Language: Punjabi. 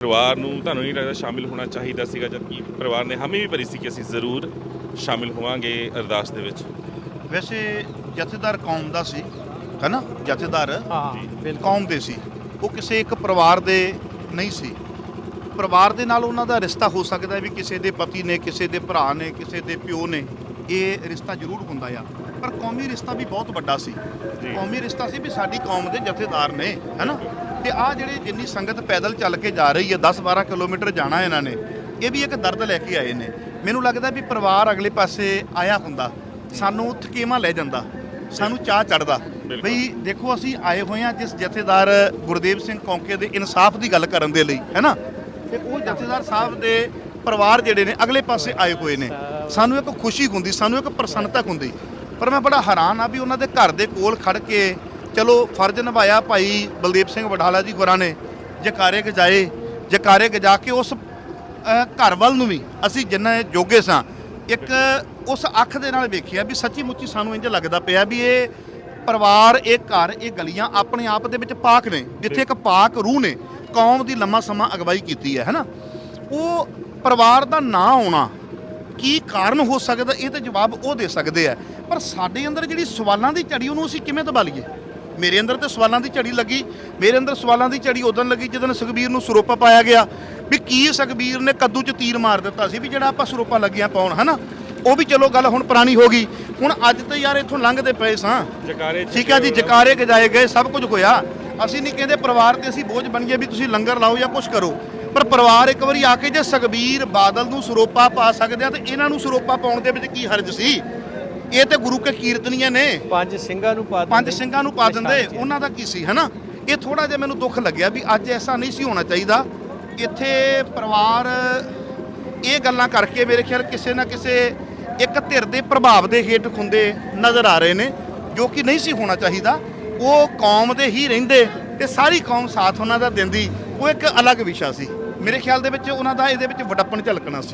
ਪਰਿਵਾਰ ਨੂੰ ਤੁਹਾਨੂੰ ਨਹੀਂ ਲੱਗਦਾ ਸ਼ਾਮਿਲ ਹੋਣਾ ਚਾਹੀਦਾ ਸੀਗਾ ਜਦ ਕਿ ਪਰਿਵਾਰ ਨੇ ਹਾਮੀ ਵੀ ਭਰੀ ਸੀ ਕਿ ਅਸੀਂ ਜ਼ਰੂਰ ਸ਼ਾਮਿਲ ਹੋਵਾਂਗੇ ਅਰਦਾਸ ਦੇ ਵਿੱਚ। ਵੈਸੇ ਜਥੇਦਾਰ ਕੌਮ ਦਾ ਸੀ ਹੈਨਾ? ਜਥੇਦਾਰ ਹਾਂ ਕੌਮ ਦੇ ਸੀ। ਉਹ ਕਿਸੇ ਇੱਕ ਪਰਿਵਾਰ ਦੇ ਨਹੀਂ ਸੀ। ਪਰਿਵਾਰ ਦੇ ਨਾਲ ਉਹਨਾਂ ਦਾ ਰਿਸ਼ਤਾ ਹੋ ਸਕਦਾ ਹੈ ਵੀ ਕਿਸੇ ਦੇ ਪਤੀ ਨੇ ਕਿਸੇ ਦੇ ਭਰਾ ਨੇ ਕਿਸੇ ਦੇ ਪਿਓ ਨੇ ਇਹ ਰਿਸ਼ਤਾ ਜ਼ਰੂਰ ਹੁੰਦਾ ਆ। ਪਰ ਕੌਮੀ ਰਿਸ਼ਤਾ ਵੀ ਬਹੁਤ ਵੱਡਾ ਸੀ। ਕੌਮੀ ਰਿਸ਼ਤਾ ਸੀ ਵੀ ਸਾਡੀ ਕੌਮ ਦੇ ਜਥੇਦਾਰ ਨੇ ਹੈਨਾ? ਤੇ ਆ ਜਿਹੜੇ ਜਿੰਨੀ ਸੰਗਤ ਪੈਦਲ ਚੱਲ ਕੇ ਜਾ ਰਹੀ ਹੈ 10-12 ਕਿਲੋਮੀਟਰ ਜਾਣਾ ਇਹਨਾਂ ਨੇ ਇਹ ਵੀ ਇੱਕ ਦਰਦ ਲੈ ਕੇ ਆਏ ਨੇ। ਮੈਨੂੰ ਲੱਗਦਾ ਵੀ ਪਰਿਵਾਰ ਅਗਲੇ ਪਾਸੇ ਆਇਆ ਹੁੰਦਾ ਸਾਨੂੰ ਥਕੇਵਾ ਲੈ ਜਾਂਦਾ ਸਾਨੂੰ ਚਾਹ ਚੜਦਾ। ਬਈ ਦੇਖੋ ਅਸੀਂ ਆਏ ਹੋਏ ਹਾਂ ਜਿਸ ਜਥੇਦਾਰ ਗੁਰਦੇਵ ਸਿੰਘ ਕੌਂਕੇ ਦੇ ਇਨਸਾਫ ਦੀ ਗੱਲ ਕਰਨ ਦੇ ਲਈ ਹੈਨਾ ਤੇ ਉਹ ਜਥੇਦਾਰ ਸਾਹਿਬ ਦੇ ਪਰਿਵਾਰ ਜਿਹੜੇ ਨੇ ਅਗਲੇ ਪਾਸੇ ਆਏ ਹੋਏ ਨੇ। ਸਾਨੂੰ ਇੱਕ ਖੁਸ਼ੀ ਹੁੰਦੀ ਸਾਨੂੰ ਇੱਕ ਪ੍ਰਸੰਨਤਾ ਹੁੰਦੀ। ਪਰ ਮੈਂ ਬੜਾ ਹੈਰਾਨ ਆ ਵੀ ਉਹਨਾਂ ਦੇ ਘਰ ਦੇ ਕੋਲ ਖੜ ਕੇ ਚਲੋ ਫਰਜ਼ ਨਿਭਾਇਆ ਭਾਈ ਬਲਦੀਪ ਸਿੰਘ ਵਡਾਲਾ ਜੀ ਗੁਰਾਂ ਨੇ, ਜਕਾਰੇ ਗਜਾਏ, ਜਕਾਰੇ ਗਜਾ ਕੇ ਉਸ ਘਰ ਵੱਲ ਨੂੰ ਵੀ ਅਸੀਂ ਜਿੰਨਾ ਜੋਗੇ ਸਾਂ, ਇੱਕ ਉਸ ਅੱਖ ਦੇ ਨਾਲ ਵੇਖਿਆ ਵੀ ਸੱਚੀ ਮੁੱਚੀ ਸਾਨੂੰ ਇੰਜ ਲੱਗਦਾ ਪਿਆ ਵੀ ਇਹ ਪਰਿਵਾਰ, ਇਹ ਘਰ, ਇਹ ਗਲੀਆਂ ਆਪਣੇ ਆਪ ਦੇ ਵਿੱਚ ਪਾਕ ਨੇ, ਜਿੱਥੇ ਇੱਕ ਪਾਕ ਰੂਹ ਨੇ, ਕੌਮ ਦੀ ਲੰਮਾ ਸਮਾਂ ਅਗਵਾਈ ਕੀਤੀ ਹੈ, ਹੈਨਾ? ਉਹ ਪਰਿਵਾਰ ਦਾ ਨਾਂ ਆਉਣਾ ਕੀ ਕਾਰਨ ਹੋ ਸਕਦਾ, ਇਹ ਤੇ ਜਵਾਬ ਉਹ ਦੇ ਸਕਦੇ ਆ, ਪਰ ਸਾਡੇ ਅੰਦਰ ਜਿਹੜੀ ਸਵਾਲਾਂ ਦੀ ਝੜੀ, ਉਹਨੂੰ ਅਸੀਂ ਕਿਵੇਂ ਦਬਾ ਲਈਏ? ਮੇਰੇ ਅੰਦਰ ਤੇ ਸਵਾਲਾਂ ਦੀ ਝੜੀ ਲੱਗੀ ਮੇਰੇ ਅੰਦਰ ਸਵਾਲਾਂ ਦੀ ਝੜੀ ਉਦੋਂ ਲੱਗੀ ਜਦੋਂ ਸੁਖਬੀਰ ਨੂੰ ਸਰੋਪਾ ਪਾਇਆ ਗਿਆ ਵੀ ਕੀ ਸੁਖਬੀਰ ਨੇ ਕੱਦੂ 'ਚ ਤੀਰ ਮਾਰ ਦਿੱਤਾ ਸੀ ਵੀ ਜਿਹੜਾ ਆਪਾਂ ਸਰੋਪਾ ਲੱਗਿਆ ਪਾਉਣ ਹਨਾ? ਉਹ ਵੀ ਚਲੋ ਗੱਲ ਹੁਣ ਪੁਰਾਣੀ ਹੋ ਗਈ। ਹੁਣ ਅੱਜ ਤੇ ਯਾਰ ਇੱਥੋਂ ਲੰਘਦੇ ਪਏ ਸਾਂ। ਜਕਾਰੇ ਠੀਕ ਹੈ ਜੀ ਜਕਾਰੇ ਗਜਾਏ ਗਏ ਸਭ ਕੁਝ ਹੋਇਆ। ਅਸੀਂ ਨਹੀਂ ਕਹਿੰਦੇ ਪਰਿਵਾਰ ਤੇ ਅਸੀਂ ਬੋਝ ਬਣ ਗਏ ਵੀ ਤੁਸੀਂ ਲੰਗਰ ਲਾਓ ਜਾਂ ਕੁਝ ਕਰੋ। ਪਰ ਪਰਿਵਾਰ ਇੱਕ ਵਾਰੀ ਆ ਕੇ ਜੇ ਸੁਖਬੀਰ ਬਾਦਲ ਨੂੰ ਸਰੋਪਾ ਪਾ ਸਕਦੇ ਆ ਤੇ ਇਹਨਾਂ ਨੂੰ ਸਰੋਪਾ ਪਾਉਣ ਦੇ ਵਿੱਚ ਕੀ ਹਰਜ ਸੀ? ਇਹ ਤੇ ਗੁਰੂ ਕੇ ਕੀਰਤਨੀਆਂ ਨੇ। ਪੰਜ ਸਿੰਘਾਂ ਨੂੰ ਪਾ ਪੰਜ। ਸਿੰਘਾਂ ਨੂੰ ਪਾ ਦਿੰਦੇ। ਉਹਨਾਂ ਦਾ ਕੀ ਸੀ ਹਨਾ? ਇਹ ਥੋੜਾ ਜਿਹਾ ਮੈਨੂੰ ਦੁੱਖ ਲੱਗਿਆ ਵੀ ਅੱਜ ਐਸਾ ਨਹੀਂ ਸੀ ਹੋਣਾ ਚਾਹੀਦਾ। ਇੱਥੇ ਪਰਿਵਾਰ ਇਹ ਗੱਲਾਂ ਕਰਕੇ ਮੇਰੇ ਖਿਆਲ ਕਿਸੇ ਨਾ ਕਿਸੇ ਇੱਕ ਧਿਰ ਦੇ ਪ੍ਰਭਾਵ ਦੇ ਹੇਠ ਖੁੰਦੇ ਨਜ਼ਰ ਆ ਰਹੇ ਨੇ ਜੋ ਕਿ ਨਹੀਂ ਸੀ ਹੋਣਾ ਚਾਹੀਦਾ। ਉਹ ਕੌਮ ਦੇ ਹੀ ਰਹਿੰਦੇ ਤੇ ਸਾਰੀ ਕੌਮ ਸਾਥ ਉਹਨਾਂ ਦਾ ਦਿੰਦੀ। ਉਹ ਇੱਕ ਅਲੱਗ ਵਿਸ਼ਾ ਸੀ। ਮੇਰੇ ਖਿਆਲ ਦੇ ਵਿੱਚ ਉਹਨਾਂ ਦਾ ਇਹਦੇ ਵਿੱਚ ਵਡੱਪਣ ਝਲਕਣਾ ਸੀ।